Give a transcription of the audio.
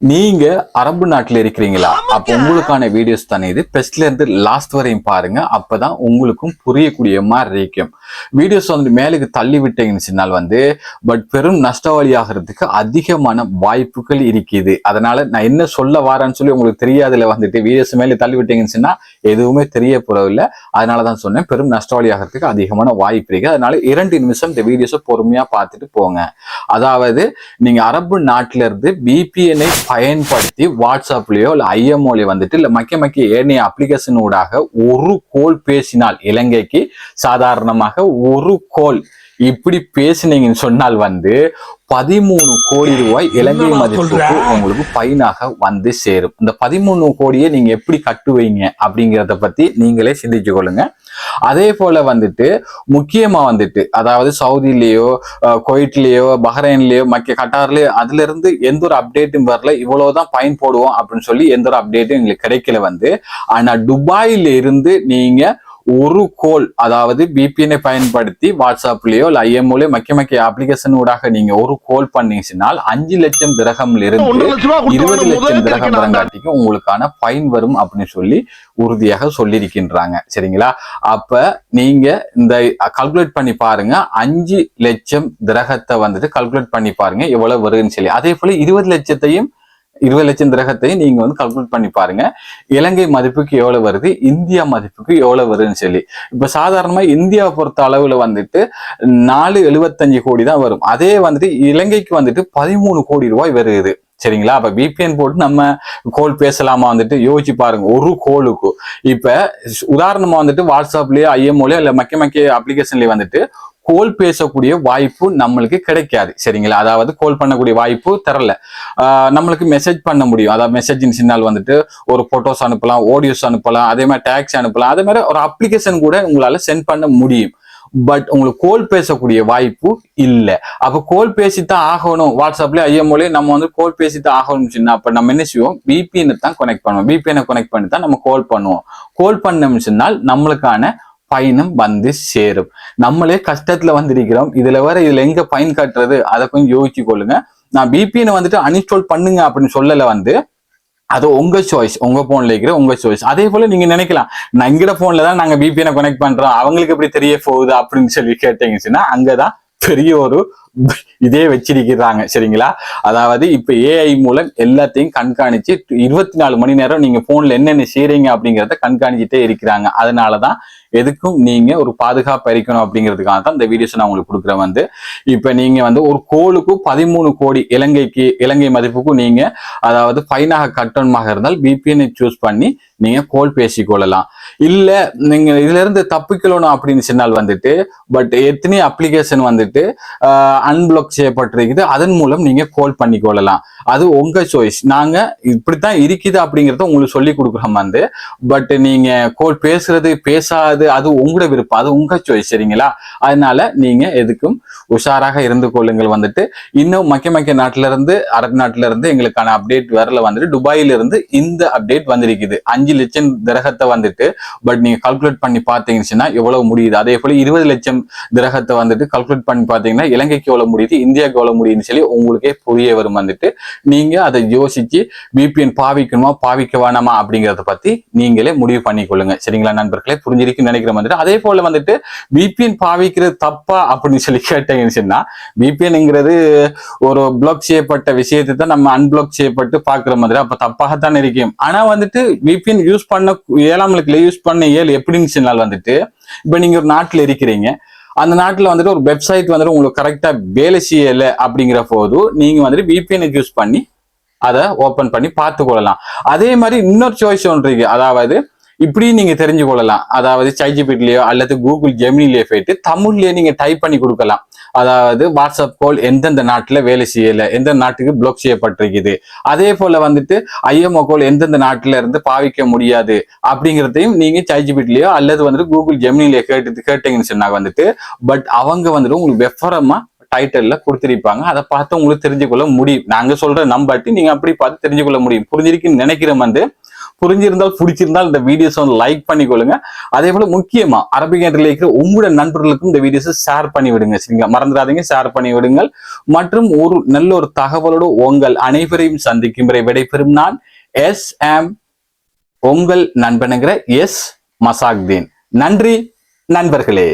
நீங்க அரபு நாட்டில் இருக்கிறீங்களா? அப்போ உங்களுக்கான வீடியோஸ் தானே இது? பெஸ்ட்ல இருந்து லாஸ்ட் வரையும் பாருங்க. அப்பதான் உங்களுக்கும் புரியக்கூடிய மாதிரி இருக்கும். வீடியோஸ் வந்து மேலுக்கு தள்ளி விட்டீங்கன்னு சொன்னால் வந்து பட் பெரும் நஷ்டவாளி ஆகிறதுக்கு அதிகமான வாய்ப்புகள் இருக்குது. அதனால நான் என்ன சொல்ல வரேன்னு சொல்லி உங்களுக்கு தெரியாதுல வந்துட்டு வீடியோஸ் மேலே தள்ளி விட்டீங்கன்னு சொன்னா எதுவுமே தெரிய போறதில்ல அதனால தான் சொன்னேன் பெரும் நஷ்டவாளி ஆகிறதுக்கு அதிகமான வாய்ப்பு இருக்கு அதனால இரண்டு நிமிஷம் இந்த வீடியோஸை பொறுமையா பார்த்துட்டு போங்க. அதாவது நீங்க அரபு நாட்டில இருந்து பிபிஎனை பயன்படுத்தி வாட்ஸ்அப்லயோ இல்ல மொழி வந்துட்டு இல்ல மக்க மக்க ஏனைய அப்ளிகேஷன் ஊடாக ஒரு கோல் பேசினால் இலங்கைக்கு சாதாரணமாக ஒரு கோல் இப்படி பேசினீங்கன்னு சொன்னால் வந்து பதிமூணு கோடி ரூபாய் இலங்கை மதிப்புக்கு? உங்களுக்கு பைனாக வந்து சேரும். இந்த பதிமூணு கோடியை நீங்க எப்படி கட்டுவீங்க அப்படிங்கிறத பத்தி நீங்களே சிந்திச்சு கொள்ளுங்க. அதே போல வந்துட்டு முக்கியமா வந்துட்டு அதாவது சவுதிலேயோ குவைட்லயோ பஹ்ரைன்லயோ மக்கிய கட்டார்லயோ அதுல இருந்து எந்த ஒரு அப்டேட்டும் வரல இவ்வளவுதான் பயன் போடுவோம் அப்படின்னு சொல்லி எந்த ஒரு அப்டேட்டும் எங்களுக்கு கிடைக்கல வந்து. ஆனா துபாயில இருந்து நீங்க ஒரு கோல் அதாவது பிபிஎனை பயன்படுத்தி வாட்ஸ்அப்லயோ இல்ல ஐஎம்ஓலயோ மக்கிய மக்கிய அப்ளிகேஷன் ஊடாக நீங்க ஒரு கோல் பண்ணீங்கன்னால் அஞ்சு லட்சம் திரகம்ல இருந்து இருபது லட்சம் திரகம் திறக்கிறாங்க. வரங்காட்டிக்கும் உங்களுக்கான ஃபைன் வரும் அப்படின்னு சொல்லி உறுதியாக சொல்லியிருக்கின்றாங்க. சரிங்களா? அப்ப நீங்க இந்த கால்குலேட் பண்ணி பாருங்க. அஞ்சு லட்சம் திரகத்தை வந்துட்டு கால்குலேட் பண்ணி பாருங்க. எவ்வளவு வருதுன்னு சொல்லி. அதே போல இருபது லட்சத்தையும் இருபது லட்சம் திரகத்தையும் நீங்க வந்து கல்குலேட் பண்ணி பாருங்க. இலங்கை மதிப்புக்கு எவ்வளவு வருது? இந்தியா மதிப்புக்கு எவ்வளவு வருதுன்னு சொல்லி. இப்ப சாதாரணமா இந்தியாவை பொறுத்த அளவுல வந்துட்டு நாலு எழுபத்தஞ்சு கோடி தான் வரும். அதே வந்துட்டு இலங்கைக்கு வந்துட்டு பதிமூணு கோடி ரூபாய் வருது. சரிங்களா? அப்ப விபிஎன் போட்டு நம்ம கோல் பேசலாமா வந்துட்டு? யோசிச்சு பாருங்க. ஒரு கோலுக்கு இப்ப உதாரணமா வந்துட்டு வாட்ஸ்அப்லயோ ஐஎம்ஓலயோ இல்ல மக்கிய மக்கிய அப்ளிகேஷன்லயே வந்துட்டு கோல் பேசக்கூடிய வாய்ப்பு நம்மளுக்கு கிடைக்காது. சரிங்களா? அதாவது கோல் பண்ணக்கூடிய வாய்ப்பு தரல. நம்மளுக்கு மெசேஜ் பண்ண முடியும். அதாவது மெசேஜின் சின்னால் வந்துட்டு ஒரு போட்டோஸ் அனுப்பலாம் ஆடியோஸ் அனுப்பலாம் அதே மாதிரி டேக்ஸ் அனுப்பலாம். அதே மாதிரி ஒரு அப்ளிகேஷன் கூட உங்களால் சென்ட் பண்ண முடியும். பட் உங்களுக்கு கோல் பேசக்கூடிய வாய்ப்பு இல்லை. அப்போ கோல் பேசித்தான் ஆகணும். வாட்ஸ்அப்லயே ஐஎம்ஓலயே நம்ம வந்து கோல் பேசித்தான் ஆகணும் சொன்னா அப்ப நம்ம என்ன செய்வோம்? பிபிஎன் தான் கனெக்ட் பண்ணுவோம். பிபிஎனை கனெக்ட் பண்ணி தான் நம்ம கோல் பண்ணுவோம். கோல் பண்ணோம்னு சொன்னால் நம்மளுக்கான பயணம் வந்து சேரும். நம்மளே கஷ்டத்துல வந்திருக்கிறோம். இதுல வேற இதுல எங்க பயன் கட்டுறது? அதை கொஞ்சம் யோசிச்சு கொள்ளுங்க. நான் பிபிஎன் வந்துட்டு அன்இன்ஸ்டால் பண்ணுங்க அப்படின்னு சொல்லல வந்து அது உங்க சாய்ஸ் உங்க போன்ல இருக்கிற உங்க சாய்ஸ் அதே போல நீங்க நினைக்கலாம் நான் எங்கட போன்ல தான் நாங்க பிபிஎனை கனெக்ட் பண்றோம். அவங்களுக்கு எப்படி தெரிய போகுது அப்படின்னு சொல்லி கேட்டீங்கன்னா அங்கதான் பெரிய ஒரு இதே வச்சிருக்கிறாங்க சரிங்களா? அதாவது இப்ப ஏஐ மூலம் எல்லாத்தையும் கண்காணிச்சு இருபத்தி நாலு மணி நேரம் நீங்க போன்ல என்னென்ன செய்றீங்க அப்படிங்கறத கண்காணிச்சுட்டே இருக்கிறாங்க. அதனாலதான் எதுக்கும் நீங்க ஒரு பாதுகாப்பு இருக்கணும் அப்படிங்கிறதுக்காக தான் இந்த வீடியோஸ் நான் உங்களுக்கு கொடுக்குறேன் வந்து. இப்ப நீங்க வந்து ஒரு கோலுக்கு பதிமூணு கோடி இலங்கைக்கு இலங்கை மதிப்புக்கும் நீங்க அதாவது ஃபைனாக கட்டணமாக இருந்தால் பிபிஎனை சூஸ் பண்ணி நீங்க கோல் பேசிக்கொள்ளலாம் இல்ல நீங்க இதுல இருந்து தப்பிக்கணும் அப்படின்னு சொன்னால் வந்துட்டு பட் எத்தனை அப்ளிகேஷன் வந்துட்டு அன்பிளாக் செய்யப்பட்டிருக்குது. அதன் மூலம் நீங்க கோல் பண்ணிக்கொள்ளலாம். அது உங்க சாய்ஸ் நாங்க இப்படித்தான் இருக்குது அப்படிங்கறத உங்களுக்கு சொல்லி கொடுக்குறோம் வந்து பட் நீங்க கோல் பேசுறது பேசாது அது உங்களோட விருப்பம். அது உங்க சாய்ஸ் சரிங்களா? அதனால நீங்க எதுக்கும் உஷாராக இருந்து கொள்ளுங்கள் வந்துட்டு. இன்னும் மக்க மக்க நாட்டுல இருந்து அரபு நாட்டுல இருந்து எங்களுக்கான அப்டேட் வரல வந்துட்டு. துபாயில இருந்து இந்த அப்டேட் வந்திருக்குது. அஞ்சு லட்சம் திரகத்தை வந்துட்டு பட் நீங்க கால்குலேட் பண்ணி பார்த்தீங்கன்னா எவ்வளவு முடியுது. அதே போல இருபது லட்சம் திரகத்தை வந்துட்டு கால்குலேட் பண்ணி பார்த்தீங்கன்னா இலங்கைக்கு எவ்வளவு முடியுது இந்தியாவுக்கு எவ்வளவு முடியுதுன்னு சொல்லி உங்களுக்கே புரிய வரும் வந்துட்டு நீங்க அதை யோசிச்சு பிபிஎன் பாவிக்கணுமா பாவிக்க வேணாமா அப்படிங்கறத பத்தி நீங்களே முடிவு பண்ணிக்கொள்ளுங்க. சரிங்களா நண்பர்களே? புரிஞ்சிருக்குன்னு நினைக்கிறேன் வந்துட்டு. அதே போல வந்துட்டு பிபிஎன் பாவிக்கிறது தப்பா அப்படின்னு சொல்லி கேட்டீங்கன்னு சொன்னா பிபிஎன்ங்கிறது ஒரு பிளாக் செய்யப்பட்ட விஷயத்தை தான் நம்ம அன்பிளாக் செய்யப்பட்டு பாக்குற மாதிரி அப்ப தப்பாகத்தான் இருக்கும். ஆனா வந்துட்டு விபிஎன் யூஸ் பண்ண ஏழாம் இலக்கில் யூஸ் பண்ண ஏழு எப்படின்னு சொன்னால் வந்துட்டு இப்ப நீங்க ஒரு நாட்டுல இருக்கிறீங்க அந்த நாட்டில் வந்துட்டு ஒரு வெப்சைட் வந்துட்டு உங்களுக்கு கரெக்டாக வேலை செய்யலை அப்படிங்கிற போது நீங்கள் வந்துட்டு விபிஎனுக்கு யூஸ் பண்ணி அதை ஓப்பன் பண்ணி பார்த்து கொள்ளலாம். அதே மாதிரி இன்னொரு சாய்ஸ் ஒன்று இருக்கு. அதாவது இப்படி நீங்க தெரிஞ்சு கொள்ளலாம். அதாவது சைஜிபிட்லயோ அல்லது கூகுள் ஜெமினிலேயோ போயிட்டு தமிழ்லயே நீங்க டைப் பண்ணி கொடுக்கலாம். அதாவது வாட்ஸ்அப் கோல் எந்தெந்த நாட்டில் வேலை செய்யலை எந்த நாட்டுக்கு பிளாக் செய்யப்பட்டிருக்குது. அதே போல வந்துட்டு ஐஎம்ஓ கோல் எந்தெந்த நாட்டில இருந்து பாவிக்க முடியாது அப்படிங்கிறதையும் நீங்க சைஜிபிட்லயோ அல்லது வந்துட்டு கூகுள் ஜெமினிலேயோ கேட்டு கேட்டீங்கன்னு சொன்னாங்க வந்துட்டு பட் அவங்க வந்துட்டு உங்களுக்கு வெஃபரமா டைட்டில் கொடுத்திருப்பாங்க. அதை பார்த்து உங்களுக்கு தெரிஞ்சுக்கொள்ள முடியும். நாங்க சொல்ற நம்பாட்டி நீங்க அப்படி பார்த்து தெரிஞ்சுக்கொள்ள முடியும். புரிஞ்சிருக்குன்னு நினைக்கிற வந்து புரிஞ்சிருந்தால் பிடிச்சிருந்தால் இந்த வீடியோஸ் வந்து லைக் பண்ணிக்கொள்ளுங்க. அதே போல முக்கியமா அரபிக் இருக்கிற உங்களோட நண்பர்களுக்கும் இந்த வீடியோஸை ஷேர் பண்ணி விடுங்க சரிங்களா? மறந்துடாதீங்க ஷேர் பண்ணி விடுங்கள் மற்றும் ஒரு நல்ல ஒரு தகவலோடு உங்கள் அனைவரையும் சந்திக்கும் வரை விடைபெறும் நான் எஸ் எம் உங்கள் நண்பனுங்கிற எஸ் மசாக்தீன். நன்றி நண்பர்களே.